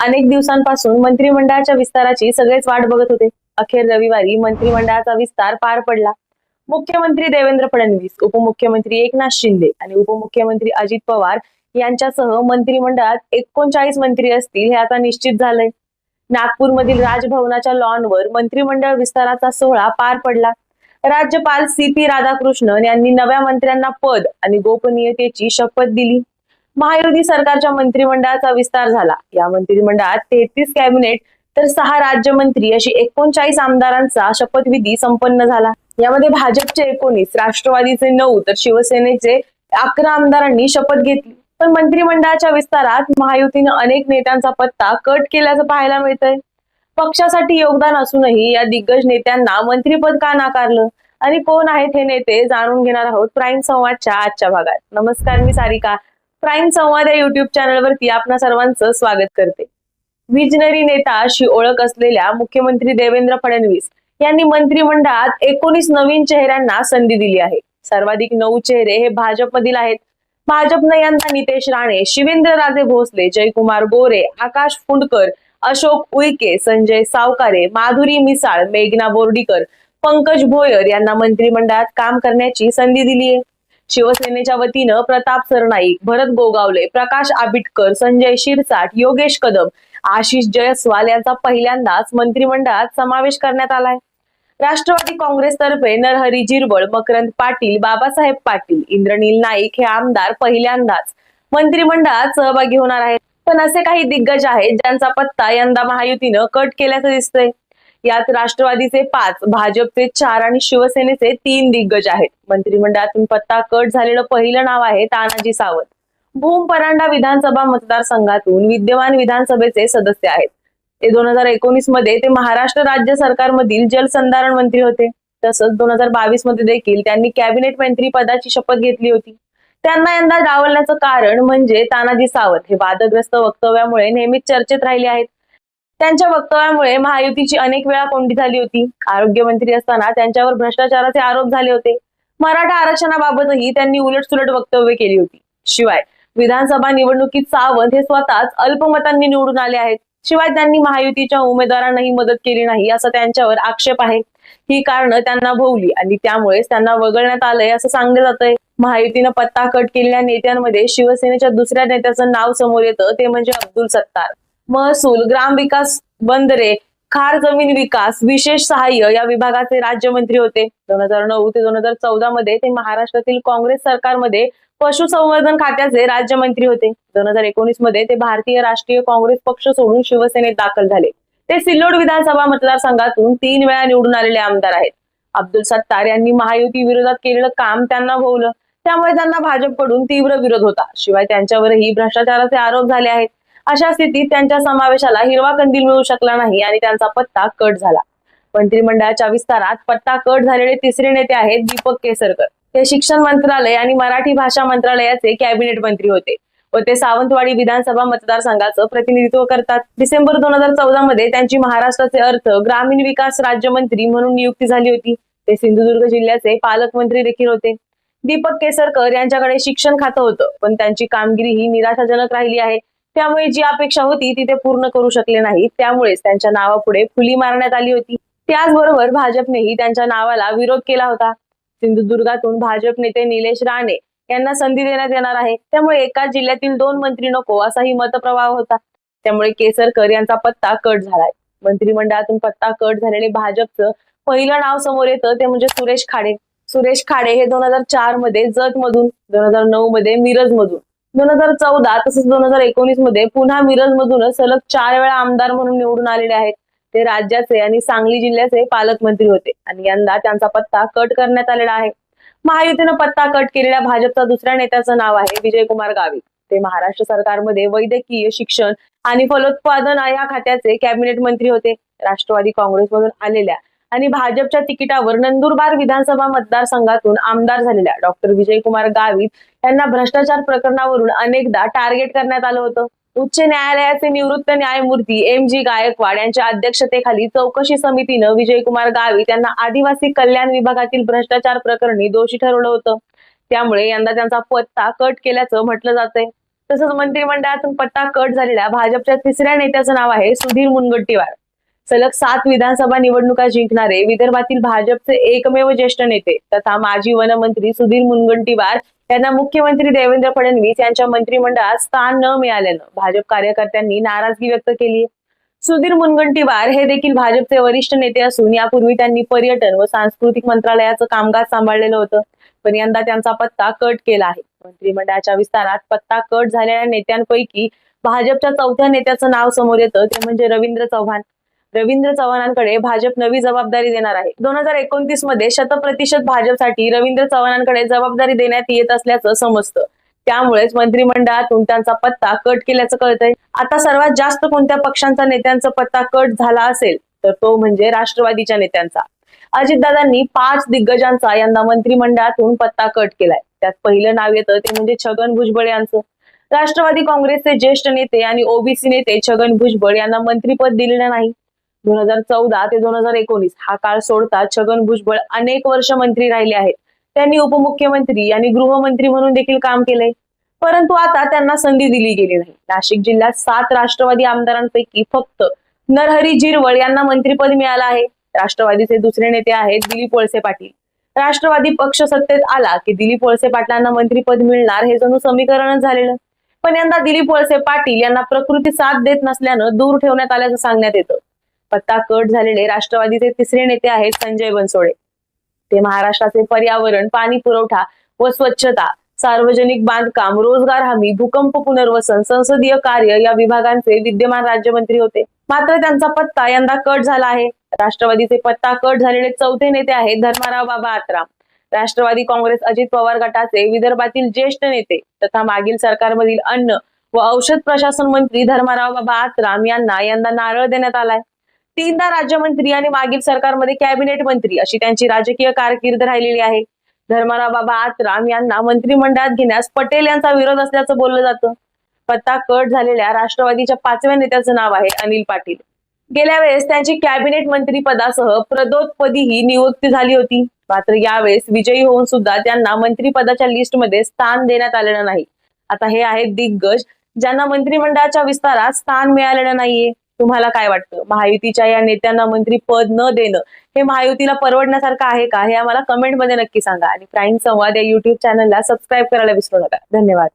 अनेक दिवसांपासून मंत्रिमंडळाच्या विस्ताराची सगळेच वाट बघत होते. अखेर रविवारी मंत्रिमंडळाचा विस्तार पार पडला. मुख्यमंत्री देवेंद्र फडणवीस उपमुख्यमंत्री एकनाथ शिंदे आणि उपमुख्यमंत्री अजित पवार यांच्यासह मंत्रिमंडळात एकोणचाळीस मंत्री असतील हे आता निश्चित झालंय. नागपूरमधील राजभवनाच्या लॉनवर मंत्रिमंडळ विस्ताराचा सोहळा पार पडला. राज्यपाल सी पी राधाकृष्णन यांनी नव्या मंत्र्यांना पद आणि गोपनीयतेची शपथ दिली. महायुती सरकारच्या मंत्रिमंडळाचा विस्तार झाला. या मंत्रिमंडळात तेहतीस कॅबिनेट तर सहा राज्यमंत्री अशी एकोणचाळीस आमदारांचा शपथविधी संपन्न झाला. यामध्ये भाजपचे एकोणीस राष्ट्रवादीचे नऊ तर शिवसेनेचे अकरा आमदारांनी शपथ घेतली. पण मंत्रिमंडळाच्या विस्तारात महायुतीनं अनेक नेत्यांचा पत्ता कट केल्याचं पाहायला मिळतंय. पक्षासाठी योगदान असूनही या दिग्गज नेत्यांना मंत्रीपद का नाकारलं? आणि कोण आहेत हे नेते जाणून घेणार आहोत प्राईम संवादच्या आजच्या भागात. नमस्कार मी सारिका. प्राईम संवाद या युट्यूब चॅनलवरती आपण सर्वांचं स्वागत करते. विजनरी नेता अशी ओळख असलेल्या मुख्यमंत्री देवेंद्र फडणवीस यांनी मंत्रिमंडळात एकोणीस नवीन चेहऱ्यांना संधी दिली आहे. सर्वाधिक नऊ चेहरे हे भाजपमधील आहेत. भाजपनं यंदा नितेश राणे शिवेंद्र राजे भोसले जयकुमार गोरे आकाश फुंडकर अशोक उईके संजय सावकारे माधुरी मिसाळ मेघना बोर्डीकर पंकज भोयर यांना मंत्रिमंडळात काम करण्याची संधी दिली आहे. शिवसेनेच्या वतीनं प्रताप सरनाईक भरत गोगावले प्रकाश आबिटकर संजय शिरसाट योगेश कदम आशिष जयस्वाल यांचा पहिल्यांदाच मंत्रिमंडळात समावेश करण्यात आलाय. राष्ट्रवादी काँग्रेसतर्फे नरहरी जिरवळ मकरंद पाटील बाबासाहेब पाटील इंद्रनील नाईक हे आमदार पहिल्यांदाच मंत्रिमंडळात सहभागी होणार आहेत. पण असे काही दिग्गज आहेत ज्यांचा पत्ता यंदा महायुतीनं कट केल्याचं दिसतंय. यात राष्ट्रवादीचे पाच भाजपचे चार आणि शिवसेनेचे तीन दिग्गज आहेत. मंत्रिमंडळातून पत्ता कट झालेलं पहिलं नाव आहे तानाजी सावंत. भूम परांडा विधानसभा मतदारसंघातून विद्यमान विधानसभेचे सदस्य आहेत. ते दोन हजार एकोणीसमध्ये ते महाराष्ट्र राज्य सरकारमधील जलसंधारण मंत्री होते. तसंच दोन हजार बावीसमध्ये देखील त्यांनी कॅबिनेट मंत्री पदाची शपथ घेतली होती. त्यांना यंदा डावलण्याचं कारण म्हणजे तानाजी सावंत हे वादग्रस्त वक्तव्यामुळे नेहमीच चर्चेत राहिले आहेत. त्यांच्या वक्तव्यामुळे महायुतीची अनेक वेळा कोंडी झाली होती. आरोग्यमंत्री असताना त्यांच्यावर भ्रष्टाचाराचे आरोप झाले होते. मराठा आरक्षणाबाबतही त्यांनी उलटसुलट वक्तव्य केली होती. शिवाय विधानसभा निवडणुकीत सावंत हे स्वतःच अल्पमतांनी निवडून आले आहेत. शिवाय त्यांनी महायुतीच्या उमेदवारांनाही मदत केली नाही असा त्यांच्यावर आक्षेप आहे. ही कारण त्यांना भोवली आणि त्यामुळेच त्यांना वगळण्यात आलंय असं सांगलं जातंय. महायुतीनं पत्ता कट केलेल्या नेत्यांमध्ये शिवसेनेच्या दुसऱ्या नेत्याचं नाव समोर येतं ते म्हणजे अब्दुल सत्तार. महसूल ग्रामविकास बंदरे खार जमीन विकास विशेष सहाय्य या विभागाचे राज्यमंत्री होते. दोन हजार नऊ ते दोन हजार चौदा मध्ये ते महाराष्ट्रातील काँग्रेस सरकारमध्ये पशुसंवर्धन खात्याचे राज्यमंत्री होते. दोन हजार एकोणीसमध्ये ते भारतीय राष्ट्रीय काँग्रेस पक्ष सोडून शिवसेनेत दाखल झाले. ते सिल्लोड विधानसभा मतदारसंघातून तीन वेळा निवडून आलेले आमदार आहेत. अब्दुल सत्तार यांनी महायुती विरोधात केलेलं काम त्यांना भोवलं त्यामुळे त्यांना भाजपकडून तीव्र विरोध होता. शिवाय त्यांच्यावरही भ्रष्टाचाराचे आरोप झाले आहेत. अशा स्थितीत त्यांच्या समावेशाला हिरवा कंदील मिळू शकला नाही आणि त्यांचा पत्ता कट झाला. मंत्रिमंडळाच्या विस्तारात पत्ता कट झालेले तिसरे नेते आहेत दीपक केसरकर. ते शिक्षण मंत्रालय आणि मराठी भाषा मंत्रालयाचे कॅबिनेट मंत्री होते व ते सावंतवाडी विधानसभा मतदारसंघाचं प्रतिनिधित्व करतात. डिसेंबर दोन हजार चौदा मध्ये त्यांची महाराष्ट्राचे अर्थ ग्रामीण विकास राज्यमंत्री म्हणून नियुक्ती झाली होती. ते सिंधुदुर्ग जिल्ह्याचे पालकमंत्री देखील होते. दीपक केसरकर यांच्याकडे शिक्षण खातं होतं पण त्यांची कामगिरी ही निराशाजनक राहिली आहे. त्यामुळे जी अपेक्षा होती ती ते पूर्ण करू शकले नाही त्यामुळेच त्यांच्या नावापुढे फुली मारण्यात आली होती. त्याचबरोबर भाजपनेही त्यांच्या नावाला विरोध केला होता. सिंधुदुर्गातून भाजप नेते निलेश राणे यांना संधी देण्यात येणार आहे. त्यामुळे एका जिल्ह्यातील दोन मंत्री नको असाही मतप्रवाह होता. त्यामुळे केसरकर यांचा पत्ता कट झालाय. मंत्रिमंडळातून पत्ता कट झालेले भाजपचं पहिलं नाव समोर येतं ते म्हणजे सुरेश खाडे. सुरेश खाडे हे दोन हजार चारमध्ये जत मधून दोन हजार नऊ मध्ये मिरज मधून दोन हजार चौदा तसंच दोन हजार एकोणीसमध्ये पुन्हा मिरज मधूनच सलग चार वेळा आमदार म्हणून निवडून आलेले आहेत. ते राज्याचे आणि सांगली जिल्ह्याचे पालकमंत्री होते आणि यंदा त्यांचा पत्ता कट करण्यात आलेला आहे. महायुतीनं पत्ता कट केलेल्या भाजपचा दुसऱ्या नेत्याचं नाव आहे विजयकुमार गावित. ते महाराष्ट्र सरकारमध्ये वैद्यकीय शिक्षण आणि फलोत्पादन या खात्याचे कॅबिनेट मंत्री होते. राष्ट्रवादी काँग्रेसमधून आलेल्या आणि भाजपच्या तिकिटावर नंदुरबार विधानसभा मतदारसंघातून आमदार झालेल्या डॉक्टर विजयकुमार गावित यांना भ्रष्टाचार प्रकरणावरून अनेकदा टार्गेट करण्यात आलं होतं. उच्च न्यायालयाचे निवृत्त न्यायमूर्ती एम जी गायकवाड यांच्या अध्यक्षतेखाली चौकशी समितीनं विजयकुमार गावित यांना आदिवासी कल्याण विभागातील भ्रष्टाचार प्रकरणी दोषी ठरवलं होतं. त्यामुळे यंदा त्यांचा पत्ता कट केल्याचं म्हटलं जातंय. तसंच मंत्रिमंडळातून पत्ता कट झालेल्या भाजपच्या तिसऱ्या नेत्याचं नाव आहे सुधीर मुनगंटीवार. सलग सात विधानसभा निवडणुका जिंकणारे विदर्भातील भाजपचे एकमेव ज्येष्ठ नेते तथा माजी वनमंत्री सुधीर मुनगंटीवार यांना मुख्यमंत्री देवेंद्र फडणवीस यांच्या मंत्रिमंडळात स्थान न मिळाल्यानं भाजप कार्यकर्त्यांनी नाराजगी व्यक्त केली सुधीर मुनगंटीवार हे देखील भाजपचे वरिष्ठ नेते असून यापूर्वी त्यांनी पर्यटन व सांस्कृतिक मंत्रालयाचं कामकाज सांभाळलेलं होतं. पण यंदा त्यांचा पत्ता कट केला आहे. मंत्रिमंडळाच्या विस्तारात पत्ता कट झालेल्या नेत्यांपैकी भाजपच्या चौथ्या नेत्याचं नाव समोर येतं ते म्हणजे रवींद्र चव्हाण. रवींद्र चव्हाणांकडे भाजप नवी जबाबदारी देणार आहे. दोन हजार एकोणतीसमध्ये शतप्रतिशत भाजपसाठी रवींद्र चव्हाणांकडे जबाबदारी देण्यात येत असल्याचं समजतं. त्यामुळेच मंत्रिमंडळातून त्यांचा पत्ता कट केल्याचं कळतंय. आता सर्वात जास्त कोणत्या पक्षांचा नेत्यांचा पत्ता कट झाला असेल तर तो म्हणजे राष्ट्रवादीच्या नेत्यांचा. अजितदादांनी पाच दिग्गजांचा यंदा मंत्रिमंडळातून पत्ता कट केलाय. त्यात पहिलं नाव येतं ते म्हणजे छगन भुजबळ यांचं. राष्ट्रवादी काँग्रेसचे ज्येष्ठ नेते आणि ओबीसी नेते छगन भुजबळ यांना मंत्रिपद दिलेलं नाही. दोन हजार चौदा ते दोन हजार एकोणीस हा काळ सोडता छगन भुजबळ अनेक वर्ष मंत्री राहिले आहेत. त्यांनी उपमुख्यमंत्री आणि गृहमंत्री म्हणून देखील काम केले परंतु आता त्यांना संधी दिली गेली नाही. नाशिक जिल्ह्यात सात राष्ट्रवादी आमदारांपैकी फक्त नरहरी झिरवळ यांना मंत्रीपद मिळालं आहे. राष्ट्रवादीचे दुसरे नेते आहेत दिलीप वळसे पाटील. राष्ट्रवादी पक्ष सत्तेत आला की दिलीप वळसे पाटलांना मंत्रीपद मिळणार हे जणू समीकरणच झालेलं. पण यंदा दिलीप वळसे पाटील यांना प्रकृती साथ देत नसल्यानं दूर ठेवण्यात आल्याचं सांगण्यात येतं. पत्ता कट झालेले राष्ट्रवादीचे तिसरे नेते आहेत संजय बनसोडे. ते महाराष्ट्राचे पर्यावरण पाणी पुरवठा व स्वच्छता सार्वजनिक बांधकाम रोजगार हमी भूकंप पुनर्वसन संसदीय कार्य या विभागांचे विद्यमान राज्यमंत्री होते. मात्र त्यांचा पत्ता यंदा कट झाला आहे. राष्ट्रवादीचे पत्ता कट झालेले चौथे नेते आहेत धर्माराव बाबा आत्राम. राष्ट्रवादी काँग्रेस अजित पवार गटाचे विदर्भातील ज्येष्ठ नेते तथा मागील सरकारमधील अन्न व औषध प्रशासन मंत्री धर्माराव बाबा आत्राम यांना यंदा नारळ देण्यात आलाय. तीनदा राज्यमंत्री आणि मागील सरकारमध्ये कॅबिनेट मंत्री अशी त्यांची राजकीय कारकीर्द राहिलेली आहे. धर्माराव बाबा आत्राम यांना मंत्रिमंडळात घेण्यास पटेल यांचा विरोध असल्याचं बोललं जातं. पत्ता कट झालेल्या राष्ट्रवादीच्या पाचव्या नेत्याचं नाव आहे अनिल पाटील. गेल्या वेळेस त्यांची कॅबिनेट मंत्री पदासह प्रदोतपदी ही नियुक्ती झाली होती. मात्र यावेळेस विजयी होऊन सुद्धा त्यांना मंत्रिपदाच्या लिस्टमध्ये स्थान देण्यात आलेलं नाही. आता हे आहेत दिग्गज ज्यांना मंत्रिमंडळाच्या विस्तारात स्थान मिळालेलं नाहीये. तुम्हाला काय वाटतं? महायुतीच्या या नेत्यांना मंत्री पद न देणं हे महायुतीला परवडण्यासारखं आहे का? हे आम्हाला कमेंटमध्ये नक्की सांगा. आणि प्राईम संवाद या युट्यूब चॅनलला सबस्क्राईब करायला विसरू नका. धन्यवाद.